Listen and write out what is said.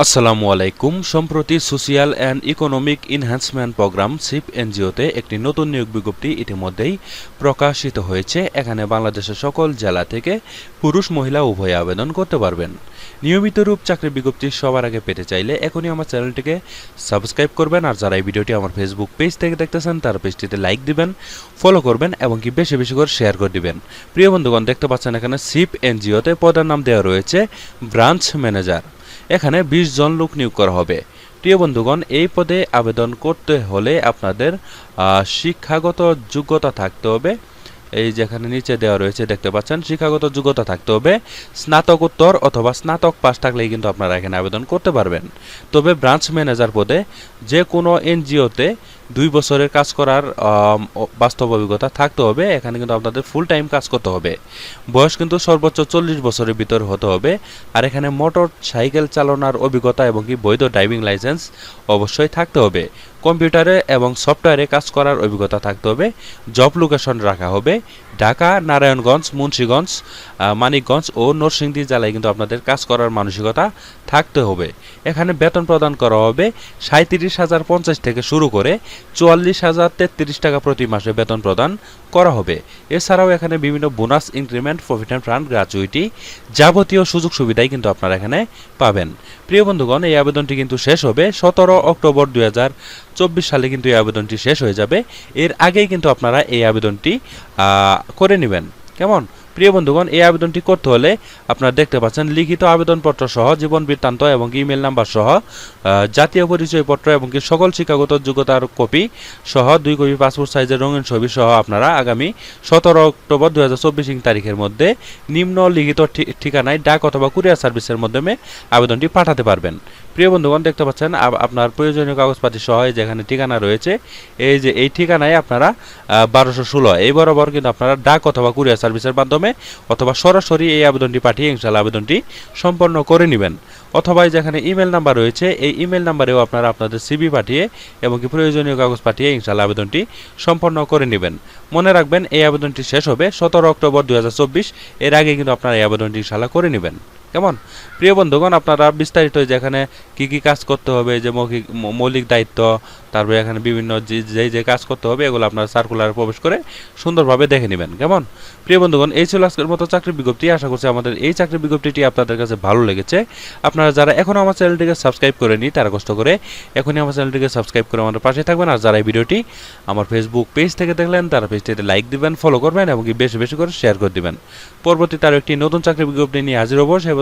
আসসালামু আলাইকুম। সম্প্রতি Social and Economic Enhancement Programme SEEP এনজিওতে একটি নতুন নিয়োগ বিজ্ঞপ্তি ইতিমধ্যেই প্রকাশিত হয়েছে। এখানে বাংলাদেশের সকল জেলা থেকে পুরুষ, মহিলা উভয়ে আবেদন করতে পারবেন। নিয়মিত রূপ চাকরি বিজ্ঞপ্তি সবার আগে পেতে চাইলে এখনই আমার চ্যানেলটিকে সাবস্ক্রাইব করবেন। আর যারা এই ভিডিওটি আমার ফেসবুক পেজ থেকে দেখতেছেন, তার পেজটিতে লাইক দিবেন, ফলো করবেন এবং কি বেশি বেশি করে শেয়ার করে দিবেন। প্রিয় বন্ধুগণ, দেখতে পাচ্ছেন এখানে সিপ এনজিওতে পদের নাম দেওয়া রয়েছে ব্রাঞ্চ ম্যানেজার। এখানে বিশ জন লোক নিয়োগ করা হবে। প্রিয় বন্ধুগণ, এই পদে আবেদন করতে হলে আপনাদের শিক্ষাগত যোগ্যতা থাকতে হবে। এই যেখানে নিচে দেওয়া রয়েছে, দেখতে পাচ্ছেন, শিক্ষাগত যোগ্যতা থাকতে হবে স্নাতকোত্তর অথবা স্নাতক পাস থাকলেই কিন্তু আপনারা এখানে আবেদন করতে পারবেন। তবে ব্রাঞ্চ ম্যানেজার পদে যে কোনো এনজিওতে দুই বছরের কাজ করার বাস্তব অভিজ্ঞতা থাকতে হবে, এখানে কিন্তু আপনাদের ফুল টাইম কাজ করতে হবে। বয়স কিন্তু সর্বোচ্চ চল্লিশ বছরের ভিতরে হতে হবে, আর এখানে মোটর সাইকেল চালানোর অভিজ্ঞতা এবং কি বৈধ ড্রাইভিং লাইসেন্স অবশ্যই থাকতে হবে। কম্পিউটারে এবং সফটওয়্যারে কাজ করার অভিজ্ঞতা থাকতে হবে। জব লোকেশন রাখা হবে। ঢাকা, নারায়ণগঞ্জ, মুন্সীগঞ্জ মানিকগঞ্জ ও নরসিংদী জেলায় কিন্তু আপনাদের কাজ করার মানসিকতা থাকতে হবে। এখানে বেতন প্রদান করা হবে সাঁত্রিশ হাজার পঞ্চাশ থেকে শুরু করে চুয়াল্লিশ হাজার তেত্রিশ টাকা প্রতি মাসে বেতন প্রদান করা হবে। এছাড়াও এখানে বিভিন্ন bonus, increment, profit and fund gratuity যাবতীয় সুযোগ সুবিধাই কিন্তু আপনারা এখানে পাবেন। প্রিয় বন্ধুগণ, এই আবেদনটি কিন্তু শেষ হবে সতেরো অক্টোবর দু হাজার চব্বিশ সালে কিন্তু এই আবেদনটি শেষ হয়ে যাবে। এর আগেই কিন্তু আপনারা এই আবেদনটি করে নেবেন। কেমন? প্রিয় বন্ধুগণ, এই আবেদনটি করতে হলে আপনারা দেখতে পাচ্ছেন লিখিত আবেদনপত্র সহ, জীবন বৃত্তান্ত এবং ইমেল নাম্বার সহ জাতীয় পরিচয়পত্র এবং কি সকল শিক্ষাগত যোগ্যতার কপি সহ, দুই কপি পাসপোর্ট সাইজের রঙিন ছবি সহ আপনারা আগামী সতেরো অক্টোবর দু হাজার চব্বিশ তারিখের মধ্যে নিম্ন লিখিত ঠিকানায় ডাক অথবা কুরিয়ার সার্ভিসের মাধ্যমে আবেদনটি পাঠাতে পারবেন। প্রিয় বন্ধুগণ, দেখতে পাচ্ছেন আপনার প্রয়োজনীয় কাগজপাতি সহ যেখানে ঠিকানা রয়েছে, এই যে এই ঠিকানায় আপনারা বারোশো ষোলো। এই বরাবর কিন্তু আপনারা ডাক অথবা কুরিয়ার সার্ভিসের মাধ্যমে অথবা সরাসরি এই আবেদনটি পাঠিয়ে ইনশাল্লাহ আবেদনটি সম্পন্ন করে নেবেন। অথবা যেখানে ইমেল নাম্বার রয়েছে, এই ইমেল নাম্বারেও আপনারা আপনাদের সিবি পাঠিয়ে এবং কি প্রয়োজনীয় কাগজ পাঠিয়ে ইনশাল্লাহ আবেদনটি সম্পন্ন করে নেবেন। মনে রাখবেন, এই আবেদনটি শেষ হবে সতেরো অক্টোবর দুই হাজার চব্বিশ। এর আগে কিন্তু আপনারা এই আবেদনটি ইনশাল্লাহ করে নেবেন। কেমন? প্রিয় বন্ধুগণ, আপনারা বিস্তারিত যেখানে কি কি কাজ করতে হবে, যে মৌখিক মৌলিক দায়িত্ব, তারপরে এখানে বিভিন্ন যে যে কাজ করতে হবে, এগুলো আপনারা সার্কুলারে প্রবেশ করে সুন্দরভাবে দেখে নেবেন। কেমন? প্রিয় বন্ধুগণ, এই ছিল আজকের মতো চাকরির বিজ্ঞপ্তি। আশা করছি আমাদের এই চাকরির বিজ্ঞপ্তিটি আপনাদের কাছে ভালো লেগেছে। আপনারা যারা এখনও আমার চ্যানেলটিকে সাবস্ক্রাইব করেনি তারা কষ্ট করে এখনই আমার চ্যানেলটিকে সাবস্ক্রাইব করে আমাদের পাশে থাকবেন। আর যারা এই ভিডিওটি আমার ফেসবুক পেজ থেকে দেখলেন, তারা পেজটিতে লাইক দিবেন ফলো করবেন এবং বেশি বেশি করে শেয়ার করে দিবেন। পরবর্তী তার একটি নতুন চাকরির বিজ্ঞপ্তি নিয়ে হাজির হব সে